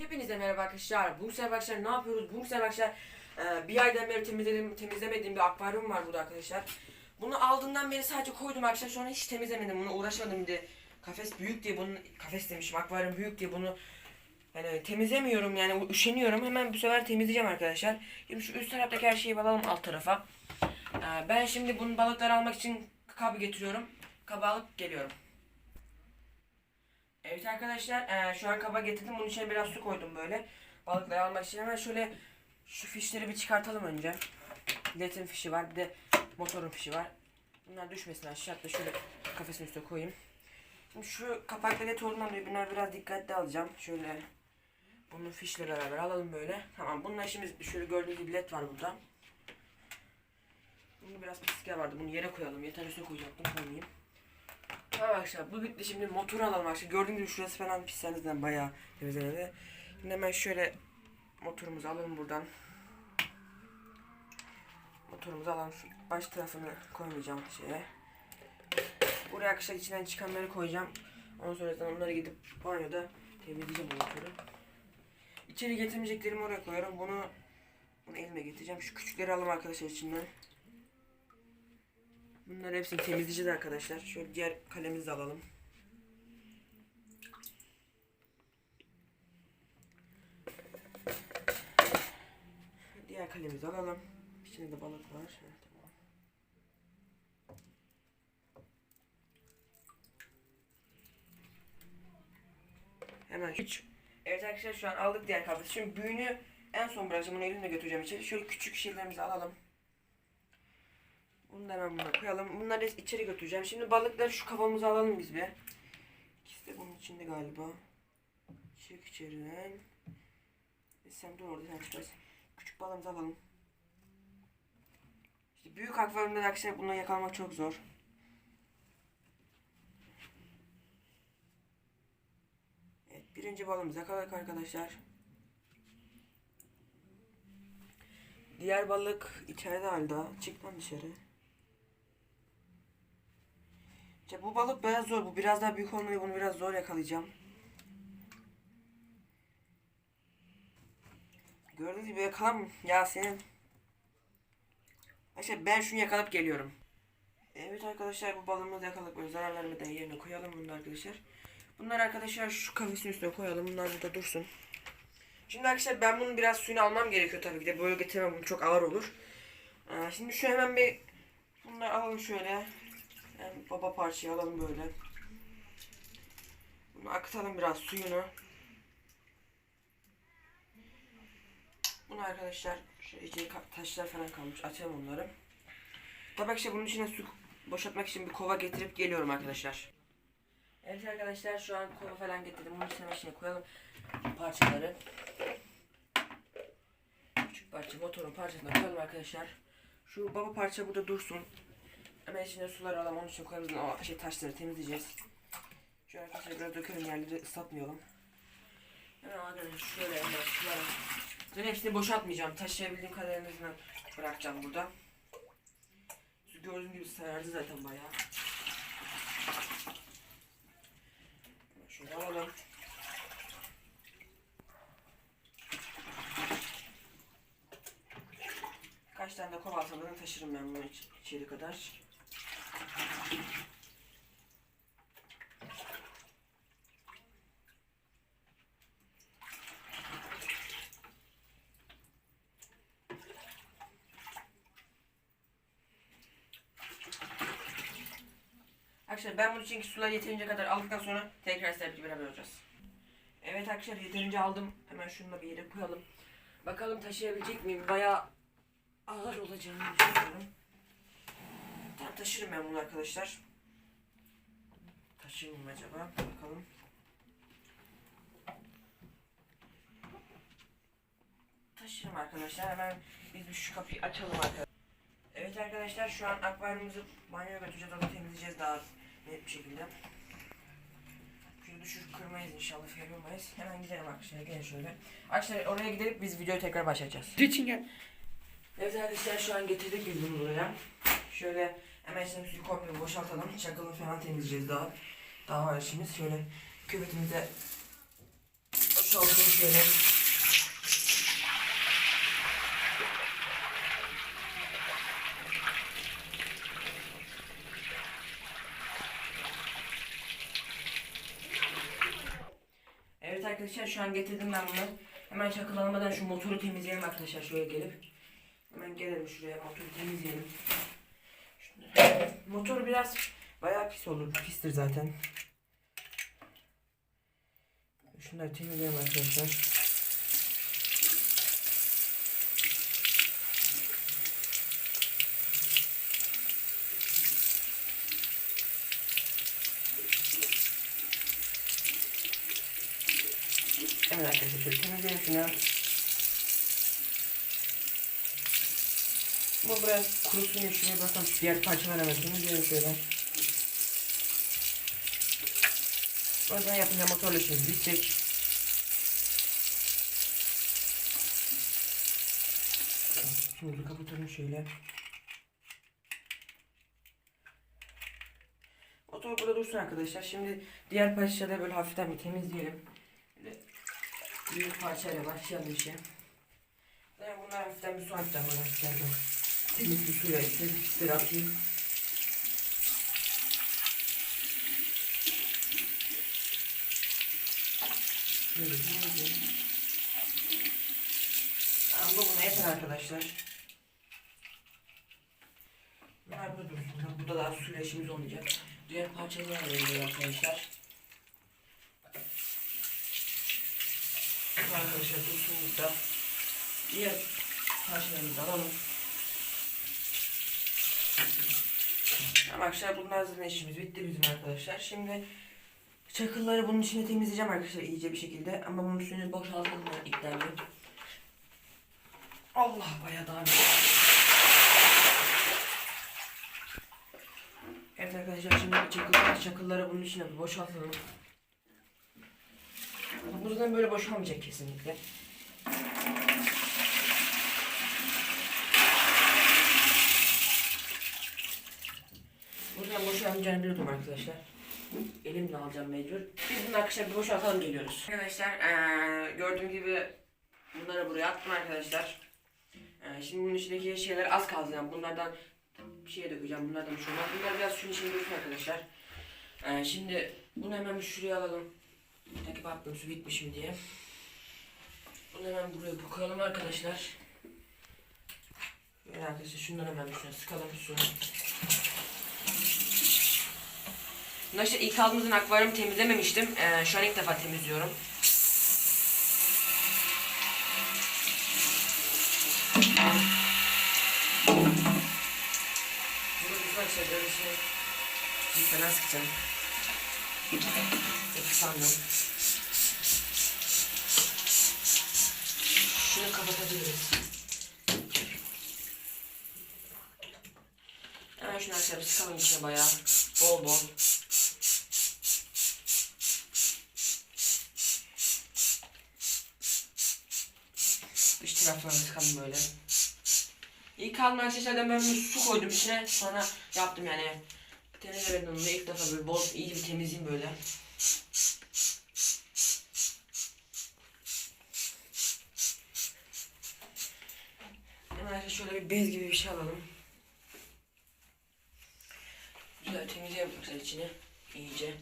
Hepinize merhaba arkadaşlar. Bu sefer arkadaşlar ne yapıyoruz? Bu sefer arkadaşlar e, bir aydan beri temizledim, temizlemediğim bir akvaryum var burada arkadaşlar. Bunu aldığından beri sadece koydum arkadaşlar. Sonra hiç temizlemedim. Bunu uğraşmadım de. Kafes büyük diye bunun kafes demişim. Akvaryum büyük diye bunu yani temizlemiyorum yani üşeniyorum. Hemen bu sefer temizleyeceğim arkadaşlar. Şimdi şu üst taraftaki her şeyi alalım alt tarafa. E, ben şimdi bunu balıkları almak için kabı getiriyorum. Kabı alıp geliyorum. Evet arkadaşlar eee, şu an kaba getirdim. Bunun içine biraz su koydum böyle. Balıkları almak için hemen şöyle şu fişleri bir çıkartalım önce. Led'in fişi var bir de motorun fişi var. Bunlar düşmesin aşağı hatta şöyle kafesin üstüne koyayım. Şimdi şu olduğundan dolayı bunları biraz dikkatli alacağım. Şöyle bunun fişle beraber alalım böyle. Tamam bununla işimiz şöyle gördüğünüz gibi led var burada. Bunu biraz pislik vardı. Bunu yere koyalım. Yeter üstüne koyacaktım. Koymayayım. Arkadaşlar bu bitti şimdi motoru alalım arkadaşlar. Gördüğünüz gibi şurası falan pislenizden bayağı temizlenedi. Şimdi hemen şöyle motorumuzu alalım buradan. Motorumuzu alalım. Baş tarafını koymayacağım şeye. Buraya arkadaşlar içinden çıkanları koyacağım. Ondan sonra onları gidip banyoda temizleyeceğim bu motoru. İçeri getirmeyeceklerimi oraya koyuyorum. Bunu bunu elime getireceğim. Şu küçükleri alalım arkadaşlar içinden. Bunları hepsini temizleyeceğiz arkadaşlar. Şöyle diğer kalemizi de alalım. Diğer kalemizi alalım. İçinde de balık var. Hemen 3. Evet arkadaşlar şu an aldık diğer kablosu. Şimdi büyüğünü en son bırakacağım. Bunu elimle götüreceğim içeri. Şöyle küçük şeylerimizi alalım. Bunu da buna koyalım. Bunları içeri götüreceğim. Şimdi balıkları şu kafamıza alalım biz bir. İkisi de bunun içinde galiba. Çık içeriden. Sen dur orada sen çıkarsın. Küçük balığımızı alalım. İşte büyük akvaryumda arkadaşlar bunları yakalamak çok zor. Evet birinci balığımızı yakaladık arkadaşlar. Diğer balık içeride halde. Çık lan dışarı. İşte bu balık biraz zor. Bu biraz daha büyük olmalı. Bunu biraz zor yakalayacağım. Gördüğünüz gibi yakalam ya senin. Arkadaşlar ben şunu yakalayıp geliyorum. Evet arkadaşlar bu balığımızı yakaladık. Böyle zarar vermeden yerine koyalım bunu da arkadaşlar. Bunlar arkadaşlar şu kafesin üstüne koyalım. Bunlar burada dursun. Şimdi arkadaşlar ben bunun biraz suyunu almam gerekiyor tabii ki de. Böyle getiremem. Bu çok ağır olur. Ee, şimdi şu hemen bir bunları alalım şöyle. Yani baba parçayı alalım böyle. Bunu akıtalım biraz suyunu. Bunu arkadaşlar içine taşlar falan kalmış. Atalım onları. Tabii işte bunun içine su boşaltmak için bir kova getirip geliyorum arkadaşlar. Evet arkadaşlar şu an kova falan getirdim. Bunun içine içine koyalım parçaları. Küçük parça motorun parçasına koyalım arkadaşlar. Şu baba parça burada dursun. Hemen içine sular alalım. Onun için koyalım. O şey taşları temizleyeceğiz. Şu arkadaşlar biraz dökelim yerleri ıslatmayalım. Hemen arkadaşlar şöyle hemen suları. Ben hepsini boşaltmayacağım. Taşıyabildiğim kadarını bırakacağım burada. Su gördüğünüz gibi sarardı zaten bayağı. Şöyle alalım. Kaç tane de kova taşırım ben bunu iç- içeri kadar. Arkadaşlar ben bunun için sular yeterince kadar aldıktan sonra tekrar sizlerle beraber olacağız. Evet arkadaşlar yeterince aldım. Hemen şunu da bir yere koyalım. Bakalım taşıyabilecek miyim? Bayağı ağır olacağını düşünüyorum. Taşırım ben bunu arkadaşlar. Taşır mıyım acaba? Bakalım. Taşırım arkadaşlar. Hemen biz şu kapıyı açalım arkadaşlar. Evet arkadaşlar şu an akvaryumumuzu banyoya götüreceğiz. Onu temizleyeceğiz daha net bir şekilde. Şöyle düşür kırmayız inşallah kırmayız. Hemen gidelim arkadaşlar. Gelin şöyle. Arkadaşlar oraya gidelim biz videoyu tekrar başlayacağız. Geçin gel. Evet arkadaşlar şu an getirdik biz bunu buraya. Şöyle hemen şimdi suyu komple boşaltalım. Çakılını falan temizleyeceğiz daha. Daha var işimiz. Şöyle küvetimize boşaltalım şöyle. Evet arkadaşlar şu an getirdim ben bunu. Hemen çakılanmadan şu motoru temizleyelim arkadaşlar şöyle gelip. Hemen gelelim şuraya motoru temizleyelim. Motor biraz bayağı pis olur. Pistir zaten. Şunları temizleyelim arkadaşlar. Evet arkadaşlar şöyle temizleyelim şunu. Bu biraz kurusun şuraya bakalım diğer parçalara hemen temizleyelim şöyle. Yüzden yapınca motorla işimiz bitecek. Şimdi kapatalım şöyle. Motor burada dursun arkadaşlar. Şimdi diğer parçaları böyle hafiften bir temizleyelim. Böyle büyük parçayla başlayalım işe. Ben bunları hafiften bir su atacağım böyle hafiften çok. Temiz bir suyla işte pisleri atayım. Böyle bu buna yeter arkadaşlar. Bunlar burada dursun. Tabii Burada daha suyla işimiz olmayacak. Diğer parçaları alalım arkadaşlar. Bu Arkadaşlar dursun burada. Diğer parçalarımızı alalım. Arkadaşlar bunlar zaten işimiz bitti bizim arkadaşlar. Şimdi çakılları bunun içine temizleyeceğim arkadaşlar iyice bir şekilde. Ama bunun suyunu boşaltalım ilkten bir. Allah bayağı daha Evet arkadaşlar şimdi çakılları, çakılları bunun içine boşaltalım. Bu böyle boşalmayacak kesinlikle. Buradan boşalmayacağını biliyordum arkadaşlar. Elimle alacağım mecbur. Biz bunu arkadaşlar bir boşaltalım geliyoruz. Arkadaşlar eee gördüğüm gibi bunları buraya attım arkadaşlar. Eee, şimdi bunun içindeki şeyler az kaldı yani bunlardan bir şeye dökeceğim. Bunlardan bir şey. Bunlar biraz suyun içinde dursun arkadaşlar. Eee, şimdi bunu hemen şuraya alalım. Takip baktım su bitmiş mi diye. Bunu hemen buraya koyalım arkadaşlar. Böyle arkadaşlar şundan hemen şuna sıkalım su. İşte ilk aldığımızın akvaryumu temizlememiştim. Ee, şu an ilk defa temizliyorum. Bunu güzel şeyler içine bir fena sıkacağım. Peki Şunu arkadaşlar bir içine bayağı. Bol bol. Dış taraflarını sıkalım böyle. İlk alma arkadaşlardan ben bir su koydum içine. Sonra yaptım yani. Temizlemedim onu ilk defa böyle bol iyi bir temizleyeyim böyle. Hemen arkadaşlar şöyle bir bez gibi bir şey alalım. Güzel temizleyelim arkadaşlar içini. iyice.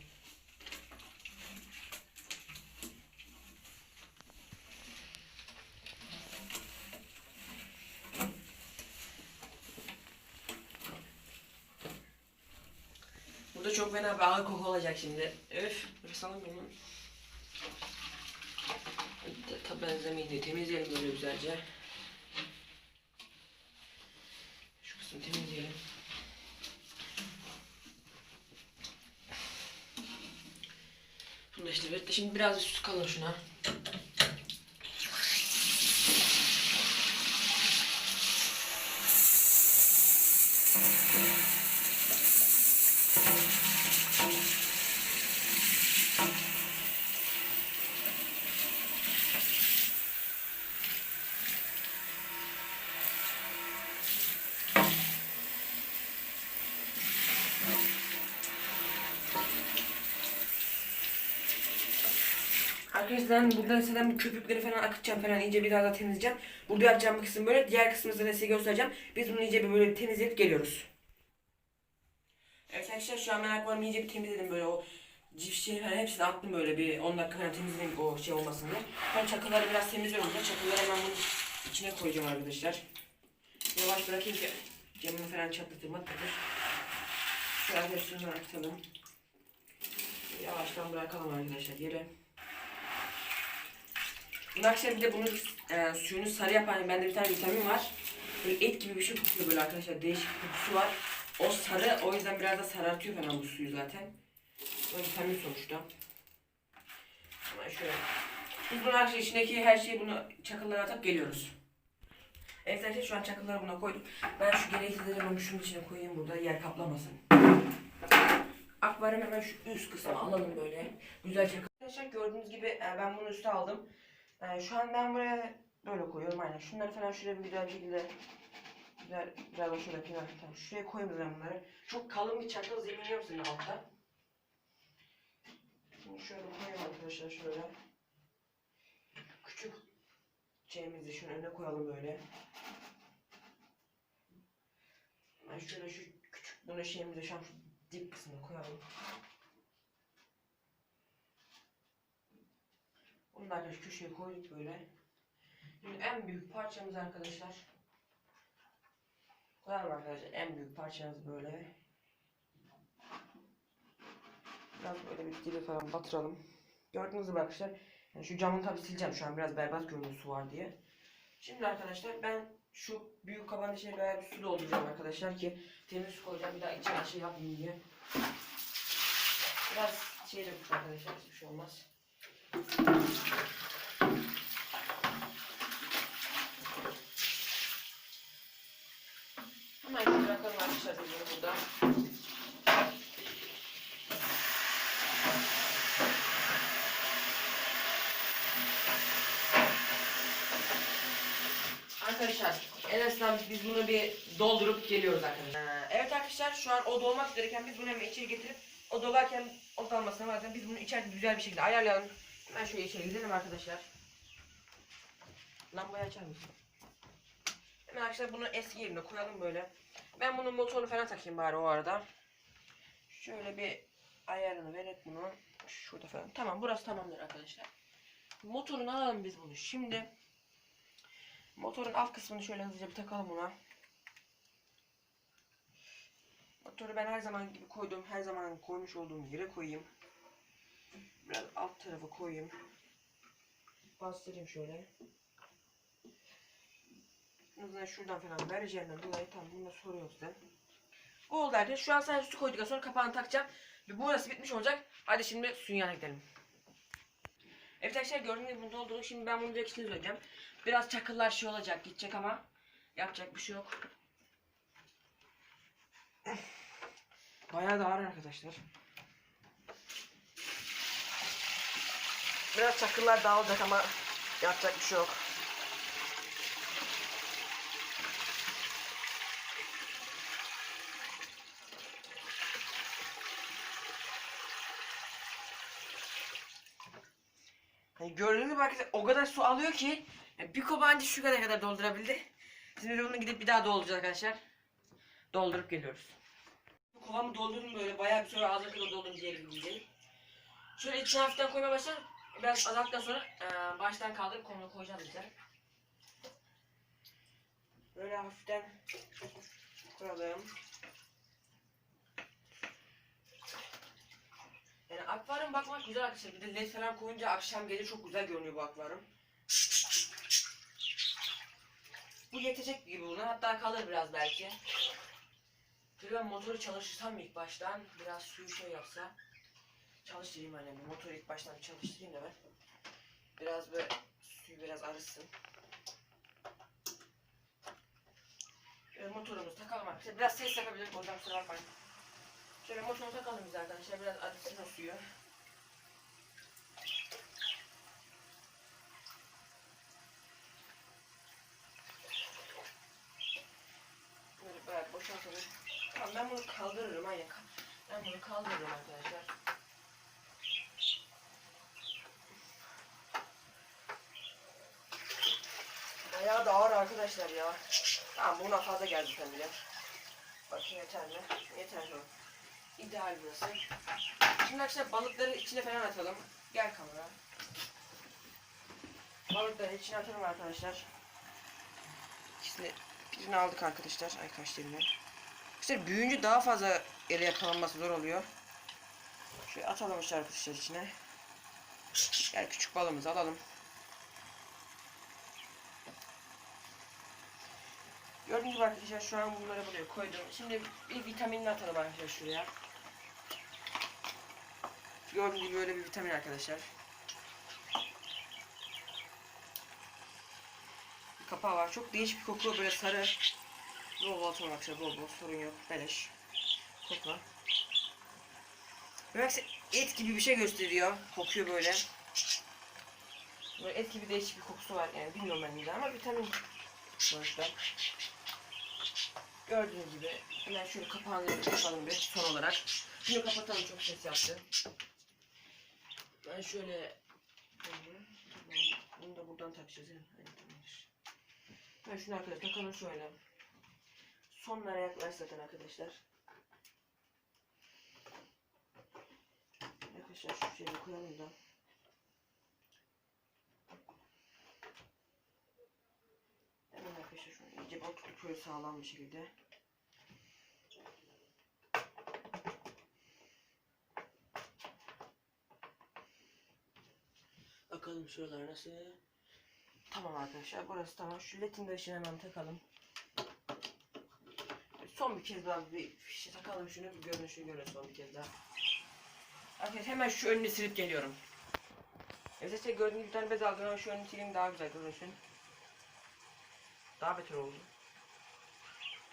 Burada çok fena bir ağır koku olacak şimdi. Öf, ırsalım bunu. Tabi benzemeyin diye temizleyelim böyle güzelce. Şu kısmı temizleyelim. Bunu da işte evet, şimdi biraz su kalın şuna. Ben buradan zaten bu köpükleri falan akıtacağım falan iyice bir daha da temizleyeceğim. Burada yapacağım kısım böyle. Diğer kısmını zaten size göstereceğim. Biz bunu iyice bir böyle temizleyip geliyoruz. Evet arkadaşlar şu an ben akvaryumu iyice bir temizledim böyle o cips şeyi falan hepsini attım böyle bir 10 dakika falan temizledim o şey olmasın diye. Ben çakılları biraz temizliyorum da çakılları hemen bunun içine koyacağım arkadaşlar. Yavaş bırakayım ki camını falan çatlatırma takır. Şöyle şunu atalım. Yavaştan bırakalım arkadaşlar yere. Bunun akşam bir de bunun e, suyunu sarı yapan bende bir tane vitamin var. Böyle et gibi bir şey kokuyor böyle arkadaşlar. Değişik bir kokusu var. O sarı o yüzden biraz da sarartıyor falan bu suyu zaten. O vitamin sonuçta. Hemen şöyle. Biz bunun arkadaşlar içindeki her şeyi bunu çakıllara atıp geliyoruz. Evet arkadaşlar şu an çakılları buna koydum. Ben şu gereklileri bunu şunun içine koyayım burada yer kaplamasın. Akvaryum hemen şu üst kısmı alalım böyle. Güzel çakıl. Arkadaşlar gördüğünüz gibi e, ben bunu üste aldım. E, Şu an ben buraya böyle koyuyorum aynen. Şunları falan şuraya bir güzel bir şekilde güzel biraz da şöyle yapayım. Tamam, şuraya ben bunları. Çok kalın bir çakıl zemin senin altta. Şimdi şöyle koyayım arkadaşlar şöyle. Küçük şeyimizi şunun önüne koyalım böyle. Ben şöyle şu küçük bunu şeyimizi şu şu dip kısmına koyalım. Bunu da arkadaşlar köşeye koyduk böyle. Şimdi en büyük parçamız arkadaşlar. Koyalım arkadaşlar en büyük parçamız böyle. Biraz böyle bir dibe falan batıralım. Gördüğünüz gibi arkadaşlar. Yani şu camını tabi sileceğim şu an biraz berbat görünüyor su var diye. Şimdi arkadaşlar ben şu büyük kabanın içine bayağı bir su dolduracağım arkadaşlar ki temiz su koyacağım bir daha içine şey yapmayayım diye. Biraz şey de arkadaşlar hiçbir şey olmaz. Hemen şunu bırakalım arkadaşlar burada. Arkadaşlar en azından biz bunu bir doldurup geliyoruz arkadaşlar. Ee, evet arkadaşlar şu an o dolmak üzereyken biz bunu hemen içeri getirip o dolarken o dalmasına varken biz bunu içeride güzel bir şekilde ayarlayalım. Hemen şöyle içeri gidelim arkadaşlar. Lambayı açar mısın? Hemen arkadaşlar bunu eski yerine koyalım böyle. Ben bunun motorunu falan takayım bari o arada. Şöyle bir ayarını verip bunu. Şurada falan. Tamam burası tamamdır arkadaşlar. Motorunu alalım biz bunu. Şimdi motorun alt kısmını şöyle hızlıca bir takalım buna. Motoru ben her zaman gibi koydum. Her zaman koymuş olduğum yere koyayım. Biraz alt tarafa koyayım. Bastırayım şöyle. Hızla şuradan falan vereceğimden dolayı tam bunu soruyor size. Oldu arkadaşlar. Şu an sadece su koyduktan sonra kapağını takacağım. Ve burası bitmiş olacak. Hadi şimdi suyun yanına gidelim. Evet arkadaşlar gördüğünüz gibi bunu doldurduk. Şimdi ben bunu direkt içine söyleyeceğim. Biraz çakıllar şey olacak gidecek ama yapacak bir şey yok. Bayağı da ağır arkadaşlar. Biraz çakıllar dağılacak ama yapacak bir şey yok. Hani gördüğünüz gibi arkadaşlar o kadar su alıyor ki yani bir kova anca şu kadar kadar doldurabildi. Şimdi bunu gidip bir daha dolduracağız arkadaşlar. Doldurup geliyoruz. Bu kovamı doldurdum böyle bayağı bir sonra ağzına kadar doldurdum diyelim diyelim. Şöyle içine hafiften koymaya başlar. Biraz azalttıktan sonra e, baştan kaldırıp kolunu koyacağız bize. Böyle hafiften koyalım. Yani akvaryum bakmak güzel arkadaşlar. Bir de led falan koyunca akşam gece çok güzel görünüyor bu akvaryum. Bu yetecek gibi buna. Hatta kalır biraz belki. Bir ben motoru çalıştırsam ilk baştan biraz suyu şey yapsa. Çalıştırayım annem. Motoru ilk baştan bir çalıştırayım da ben. Biraz böyle suyu biraz arısın. Şöyle motorumuzu takalım arkadaşlar. Biraz ses yapabilirim. Yüzden kusura bakmayın. Şöyle motoru takalım biz arkadaşlar. Biraz arısın o suyu. Böyle bayağı boşaltalım. Tamam ben bunu kaldırırım aynen. Ben bunu kaldırırım arkadaşlar. Bayağı da ağır arkadaşlar ya. Tamam buna fazla geldi sen bile. Bakayım yeter mi? Yeter mi? İdeal burası. Şimdi arkadaşlar balıkları içine falan atalım. Gel kamera. Balıkları içine atalım arkadaşlar. İkisini birini aldık arkadaşlar. Ay kaç dilimler. İşte büyüyünce daha fazla ele yakalanması zor oluyor. Şöyle atalım işte arkadaşlar içine. Gel küçük balığımızı alalım. Gördüğünüz gibi arkadaşlar şu an bunları buraya koydum. Şimdi bir vitaminini atalım arkadaşlar şuraya. Gördüğünüz gibi böyle bir vitamin arkadaşlar. Bir kapağı var. Çok değişik bir koku böyle sarı. Bol bol atalım arkadaşlar bol bol sorun yok. Beleş. Kokla. Böyle et gibi bir şey gösteriyor. Kokuyor böyle. Böyle et gibi değişik bir kokusu var yani bilmiyorum ben de ama vitamin sonuçta. Gördüğünüz gibi hemen şöyle kapağını kapalım bir son olarak. Şunu kapatalım çok ses yaptı. Ben şöyle bunu da buradan takacağız yani. Tamamdır. Ben şunu arkadaşlar takalım şöyle. Sonlara yaklaş zaten arkadaşlar. Arkadaşlar şu şeyi koyalım da. Hemen arkadaşlar şunu iyice oturtup şöyle sağlam bir şekilde. Bakalım şuralar nasıl? Tamam arkadaşlar burası tamam. Şu ledin de ışığını hemen takalım. Son bir kez daha bir şey takalım şunu bir görünüşünü göre son bir kez daha. Arkadaşlar hemen şu önünü silip geliyorum. Evet işte gördüğünüz bir tane bez aldım şu önünü sileyim daha güzel görünsün. Daha beter oldu.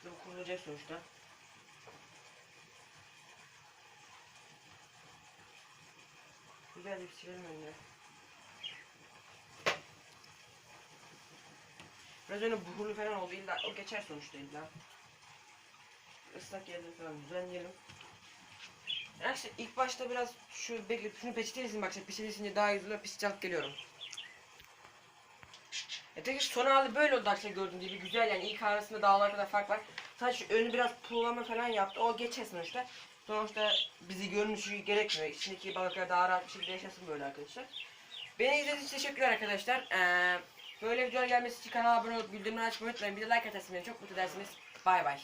Bu kurulacak sonuçta. Güzel bir silelim önüne. Biraz önce buhurlu falan oldu illa o geçer sonuçta illa. Islak yerleri falan düzenleyelim. İşte ilk başta biraz şu bekle şunu peçetelesin bak işte peçetelesince daha iyi olur peçete alıp geliyorum. E tek son hali böyle oldu arkadaşlar gördüğünüz gibi güzel yani ilk arasında dağlar kadar fark var. Sadece önü biraz pulama falan yaptı o geçer sonuçta. Sonuçta bizi görünüşü gerekmiyor. İçindeki balıklar daha rahat bir şekilde yaşasın böyle arkadaşlar. Beni izlediğiniz için teşekkürler arkadaşlar. Ee, böyle videolar gelmesi için kanala abone olup bildirimleri açmayı unutmayın. Bir de like atarsınız çok mutlu edersiniz. Bay bay.